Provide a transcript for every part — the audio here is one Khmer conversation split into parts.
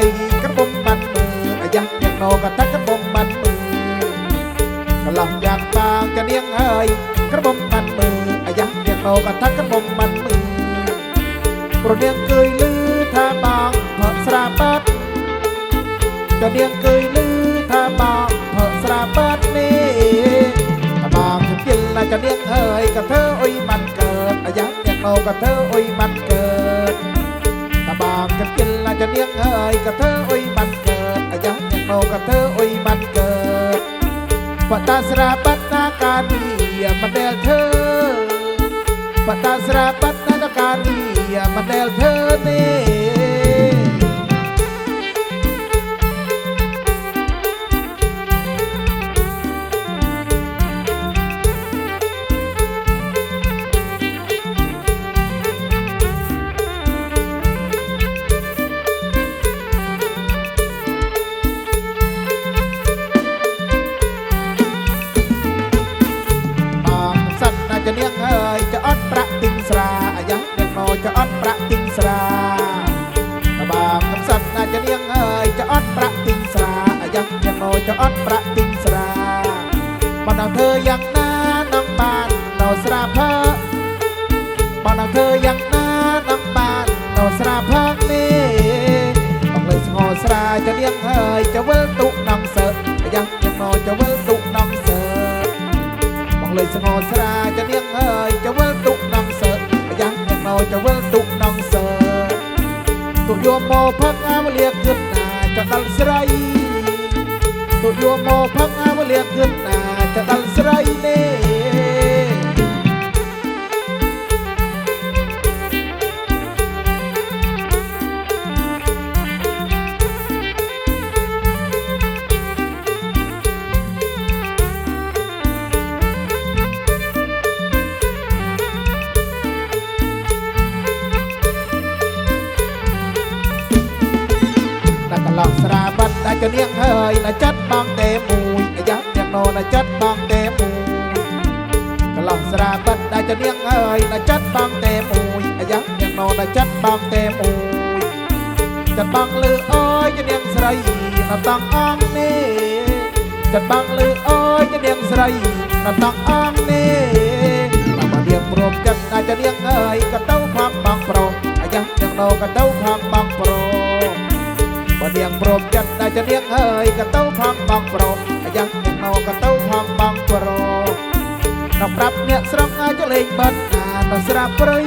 យកំពុងបាត់មើលអាយ៉ាងយ៉ាងណោក៏ថាកំពុងបាត់មើលកន្លងយ៉ាងបាងកនាងហើយកំពុងបាត់មើលអាយ៉ាងយ៉ាងណោក៏ថាកំពុងបាត់មើលប្រនាងគយលឺថាបងផកស្រាបាត់កនាងគយលឺថាបងផកស្រាបាត់នេះថាបងជាគិលណាកនាងហើយក៏ធ្វើអុយបាត់កើតអាយ៉ាងយ៉ាងណោក៏ធ្វើអុយបាត់កើត ថាបងជិលណាចនាងហើយក៏ធ្វើអុយបានកើតអាយ៉ាទាំងនោក៏ធ្វើអុយបានកើតបតាស្រាបតនាកានីមិនដែលធ្វើបតាស្រាបតនាកានីមិនដែលធ្វើទេ ចានាងអើយចអត់ប្រាក់ទិញស្រាអាយ៉ាអ្នកមកចអត់ប្រាក់ទិញស្រាតបាកំសត់ណាចានាងអើយចអត់ប្រាក់ទិញស្រាអាយ៉ាអ្នកមកចអត់ប្រាក់ទិញស្រាបណ្ដាធ្វើយ៉ាងណានឹងបាននៅស្រាភើបណ្ដាធ្វើយ៉ាងណានឹងបាននៅស្រាភើនេះអង្គលើស្ងោស្រាចានាងអើយចវិលទុកនឹងសើអាយ៉ាអ្នកមកចវិល ងលេចស្មោស្រាចានាងអើយចវិលទុកនំសើយ៉ាងនាងណោចវិលទុកនំសើទុកយកមកផឹកអាវលៀកគិតណាចដល់ស្រីទុកយកមកផឹកអាវលៀកគិតណាចដល់ស្រីនេះ តែកន្លងស្រាបាត់តែកនាងហើយណាចាត់បងទេមួយអាយ៉ាយ៉ាងណូណាចាត់បងទេមួយកន្លងស្រាបាត់តែកនាងហើយណាចាត់បងទេមួយអាយ៉ាយ៉ាងណូណាចាត់បងទេមួយចាត់បងលឺអើយកនាងស្រីណាតង់អងនេះចាត់បងលឺអើយកនាងស្រីណាតង់អងនេះតាមមកនាងព្រមចិត្តតែកនាងហើយក៏ទៅខំបងប្រុសអាយ៉ាយ៉ាងណូក៏ទៅខំបងប្រុសបើ នាងព្រមចិត្តតែจะនាងហើយក៏ទៅផងបងប្រុសអាយ៉ាងនាងណោក៏ទៅផងបងប្រុសដល់ប្រាប់អ្នកស្រុកអាចលេងបាត់ណាទៅស្រាប់ព្រៃ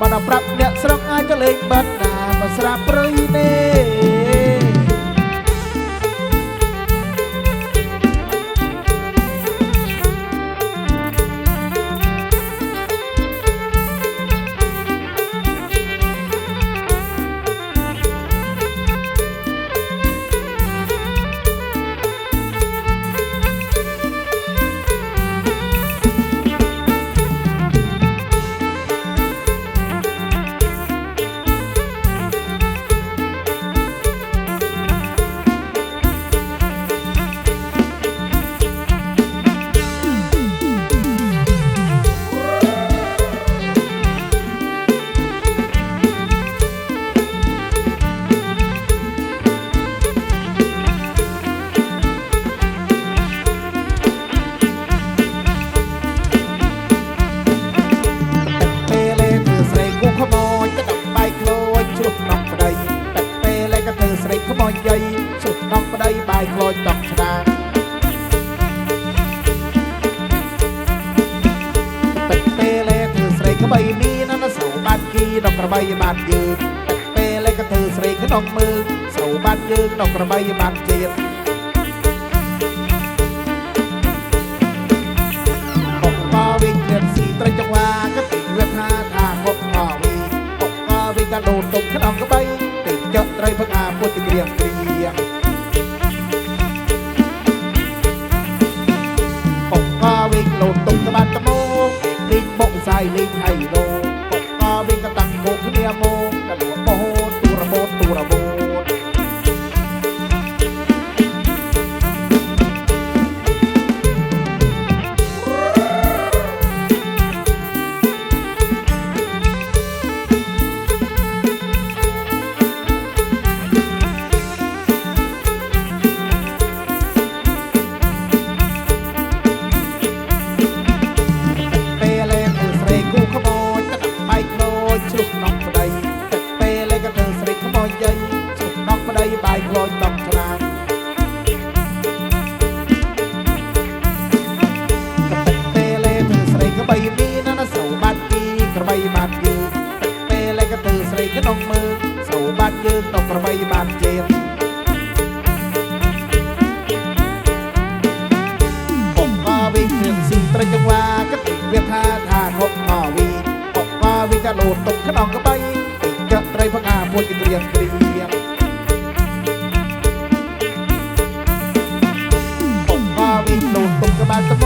បើដល់ប្រាប់អ្នកស្រុកអាចលេងបាត់ណាទៅស្រាប់ព្រៃនេះ នយើងដល់ក្របីបានទៀតបុកកវិញគ្រាស៊ីត្រេចចង្វាក៏ទីវាថាថាបុកកវិញបុកកវិញក៏ដូនទុំក្នុងក្បីទីចត់ត្រីផឹកអាពុតគ្រៀងគ្រៀងបុកកវិញលោន Fluchtmann. តទុ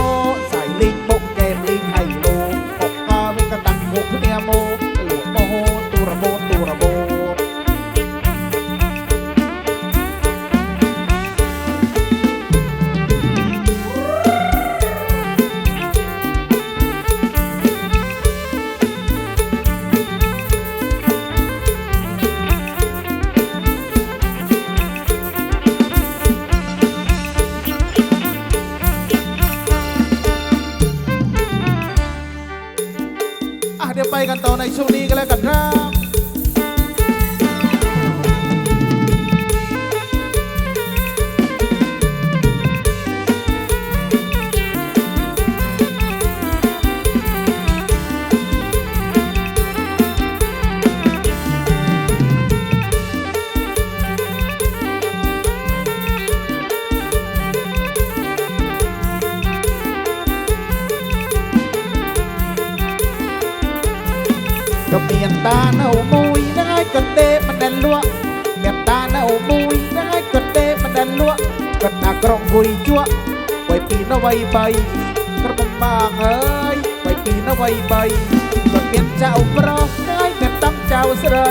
វ័យ3ក្រមុំបងអើយវ័យ2នៅវ័យ3ក៏មានចៅប្រុសហើយមានតង់ចៅស្រី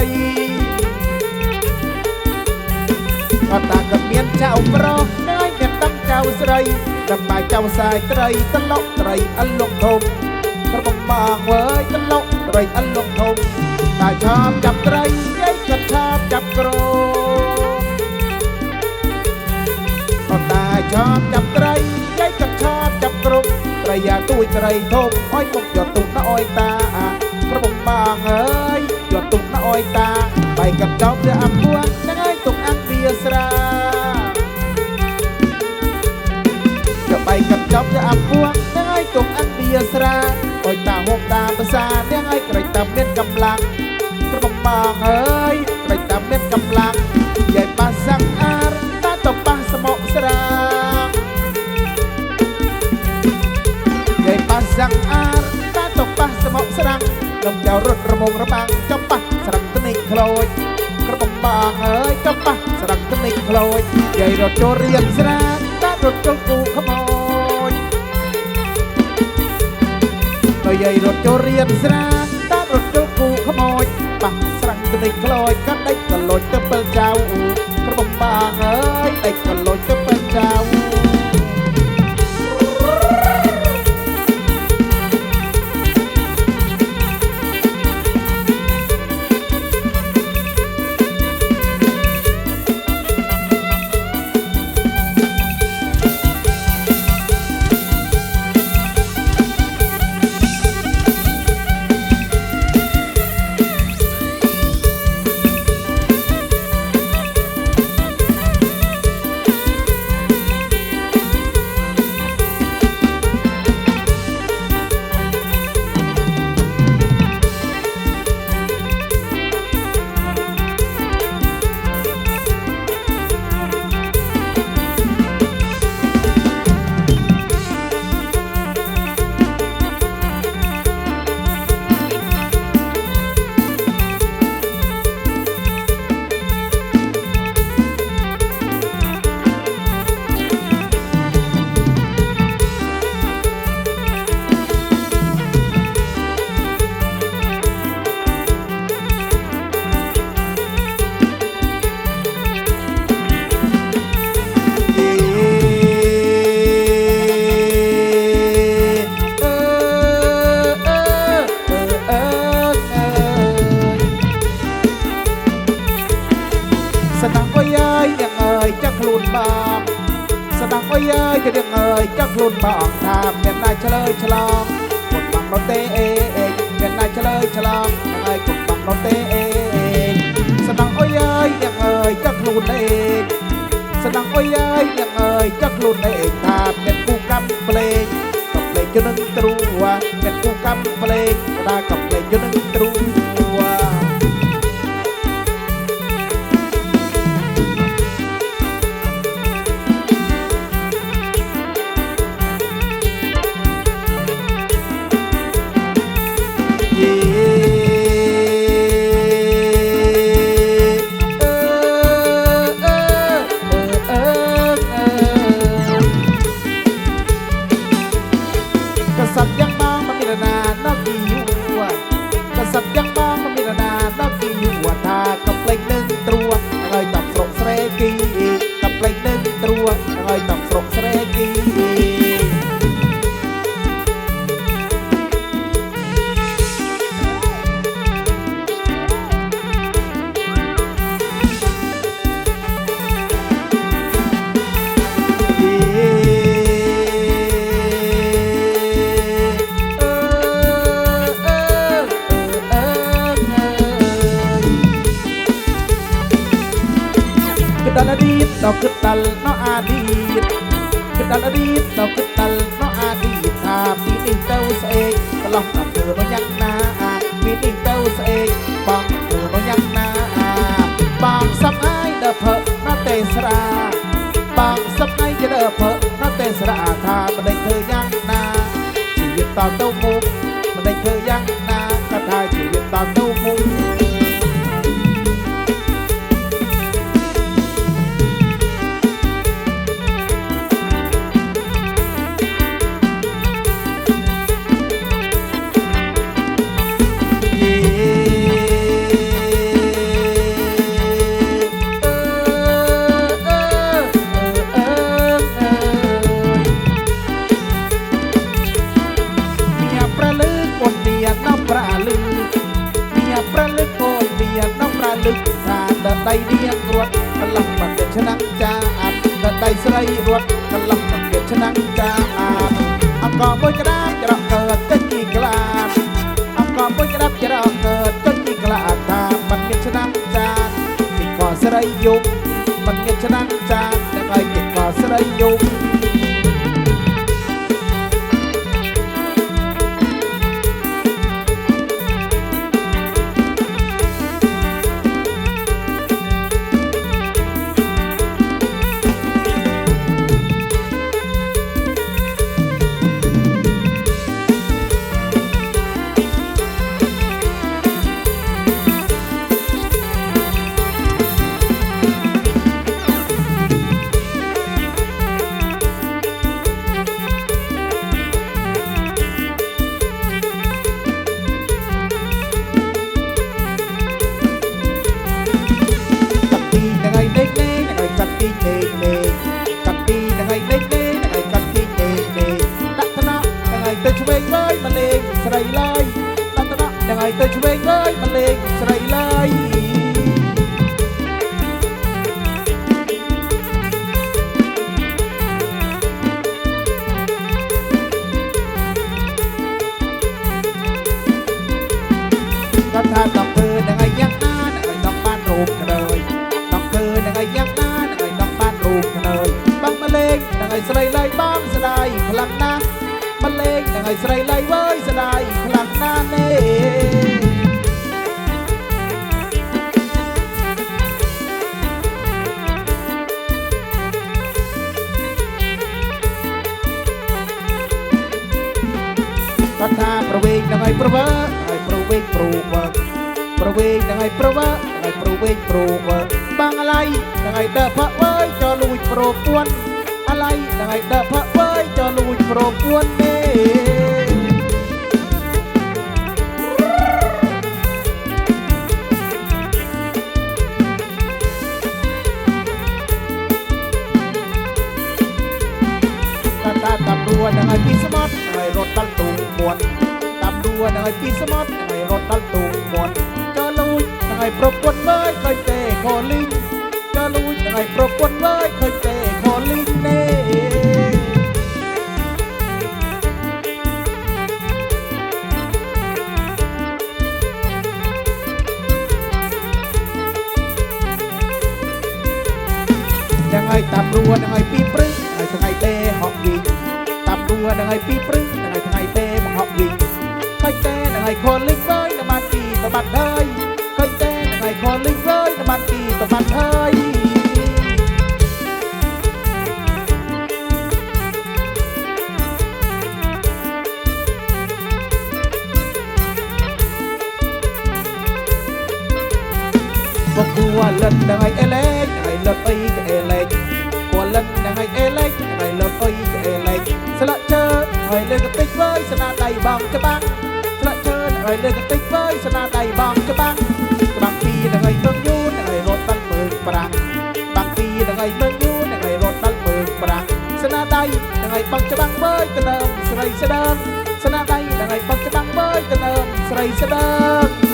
អត់តាក៏មានចៅប្រុសហើយមានតង់ចៅស្រីដល់បាយចៅសាយត្រីតឡុកត្រីអលុកធំក្រមុំបងអើយតឡុកត្រីអលុកធំតាឆោបចាប់ត្រីយាយក៏ឆោបចាប់ក្រអត់តាឆោបចាប់ត្រី ប្រយ៉ាទួយត្រីធំអោយមកយកទុកណាអោយតាប្របងបងអើយយកទុកណាអោយតាបែកកាប់ចោលព្រះអង្គហ្នឹងឯងទុកអង្គវាស្រ័យ យាយរត់ចូលរៀងស្រាមតែរត់ចូលគូខ្មោចយាយរត់ចូលរៀងស្រាមតែរត់ចូលគូខ្មោចបាំងស្រាំងទៅនេះខ្លោចកាត់ដេចក្លោចទៅពេលចៅអ៊ូ ណាឆ្លើយឆ្លងពុតបងរត់ទេអេអេអ្នកណាឆ្លើយឆ្លងហើយពុតបងរត់ទេអេអេស្ដងអុយអើយអ្នកអើយកាត់ខ្លួនឯងស្ដងអុយអើយអ្នកអើយកាត់ខ្លួនឯងថាអ្នកគូកាប់ផ្លេងកាប់ផ្លេងយន្តនឹងទ្រូអ្នកគូកាប់ផ្លេងថាកាប់ផ្លេងយន្តនឹងទ្រូ បងសំអាយជាដល់ផឹកណាទេស្រាថាមិនដេញធ្វើយ៉ាងណាជីវិតតទៅមុខមិនដេញធ្វើយ៉ាងណាក៏ថាជីវិតតទៅមុខ ប្រលឹកកូនមាននំប្រលឹកថាដដៃនាងរត់កន្លះមិនទៅឆ្នាំងចាអាប់ដដៃស្រីរត់កន្លះមិនទៅឆ្នាំងចាអាប់អង្គមួយក្តាបច្រកកើតទៅទីក្លាបអង្គមួយក្តាបច្រកកើតទៅទីក្លាបថាមិនមានឆ្នាំងចាពីក៏ស្រីយំមិនមានឆ្នាំងចាតែឲ្យពីក៏ស្រីយំកា ប្រវេងនឹងឲ្យប្រវើឲ្យប្រវេងព្រូវើបងអាឡៃនឹងឲ្យដើផាក់វើយចោលួចប្រពន្ធអាឡៃនឹងឲ្យដើផាក់វើយចោលួចប្រពន្ធទេតាតាតាំដួនឹងឲ្យពីស្មត់នឹងឲ្យរត់ដល់ទូងមួនតាំដួនឹងឲ្យពីស្មត់នឹងឲ្យរត់ដល់ទូងមួនចោលួច នឹងឲ្យប្រពន្ធវើយឃើញទេខលីងចោលួចនឹងឲ្យប្រពន្ធវើយឃើញទេខលីងទេនឹងឲ្យតាមរួនឹងឲ្យពីព្រឹកឲ្យថ្ងៃទេហក់វិញតាមរួនឹងឲ្យពីព្រឹកនឹងឲ្យថ្ងៃទេបង្ហក់វិញឃើញទេនឹងឲ្យខលលិចវើយនៅបានទីតបាត់ហើយ បានទីតបាត់ហើយមកគួរលិននឹងឲ្យអេឡេកឲ្យលឹកអីក៏អេឡេកគួរលិននឹងឲ្យអេឡេកឲ្យលឹកអីក៏អេឡេកស្លាក់ជើឲ្យលើកតិចវើយស្នាដៃបងច្បាំងស្លាក់ជើឲ្យលើកតិចវើយស្នាដៃបងច្បាំង ងឲ្យបងច្បាំងវើយទៅដើមស្រីស្ដើងស្នាដៃនឹងឲ្យបងច្បាំងវើយទៅដើមស្រីស្ដើង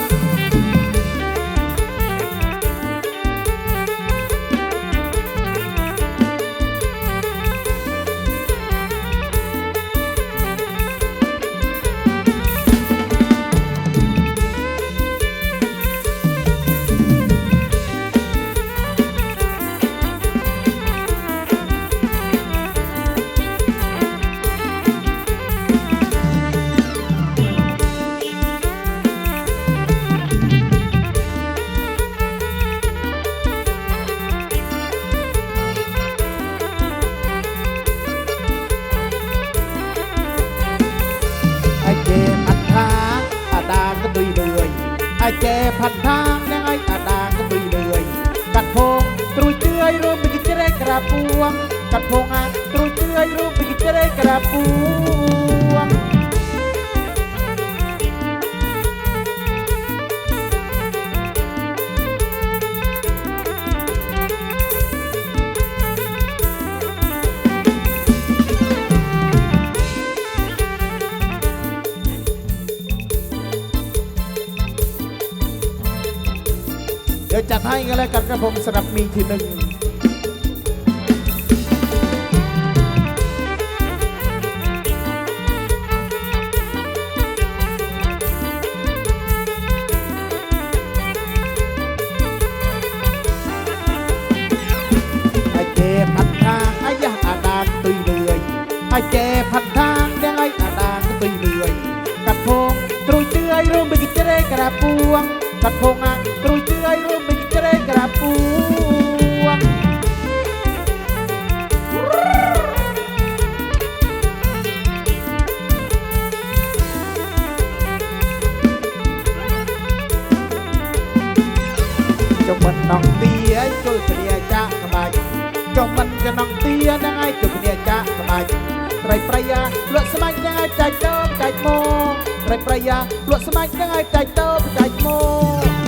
วงจัดให้กันแล้วกันครับผมสำหรับมีทีหนึ่ง អាយកែផាត់ថាទាំងអាយអាដាទៅពេញលឿយកាត់ភងត្រួយទឿយរឿងមិនជ្រេក្រាពួងកាត់ភងអាត្រួយទឿយរឿងមិនជ្រេក្រាពួងចុំមិនដងទីអីគល់ព្រាចាក់ក្បាច់ចុំមិនចំណងទី ត្រីប្រយ៉ាលក់ស្មាច់នឹងឲ្យចាច់តបចាច់មកត្រីប្រយ៉ាលក់ស្មាច់នឹងឲ្យចាច់តបចាច់មក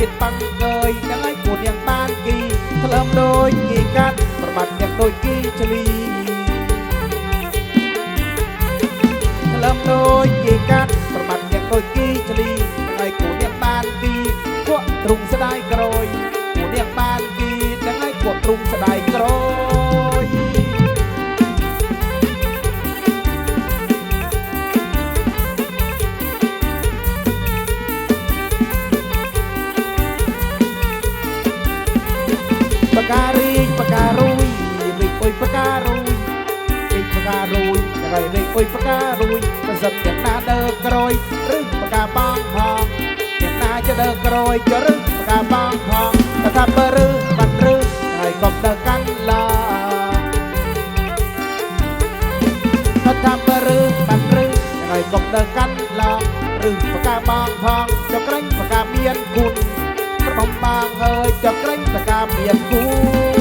មានបាំងអើយនឹងឲ្យពួនយ៉ាងបានគីក្លឹមដូចគីកាត់ប្របាត់យ៉ាងដូចគីចលីក្លឹមដូចគីកាត់ប្របាត់យ៉ាងដូចគីចលីឲ្យពួនយ៉ាងបានគីពួកទ្រុងស្ដាយក្រោយពួនយ៉ាងបានគីនឹងឲ្យពួកទ្រុងស្ដាយក្រោយ ផ្ការរួយលេខផ្ការរួយត្រូវលេខអុយផ្ការរួយប្រសិទ្ធអ្នកណាដើក្រួយឬផ្កាបងផងអ្នកណាចដើក្រួយចរឹកផ្កាបងផងប្រថាបើឬបាត់ឬហើយកុំដើកាន់ឡាប្រថាបើឬបាត់ឬហើយកុំដើកាន់ឡាឬផ្កាបងផងចក្រាញ់ផ្កាមានគុណប្របំបងអើយចក្រាញ់ផ្កាមានគុណ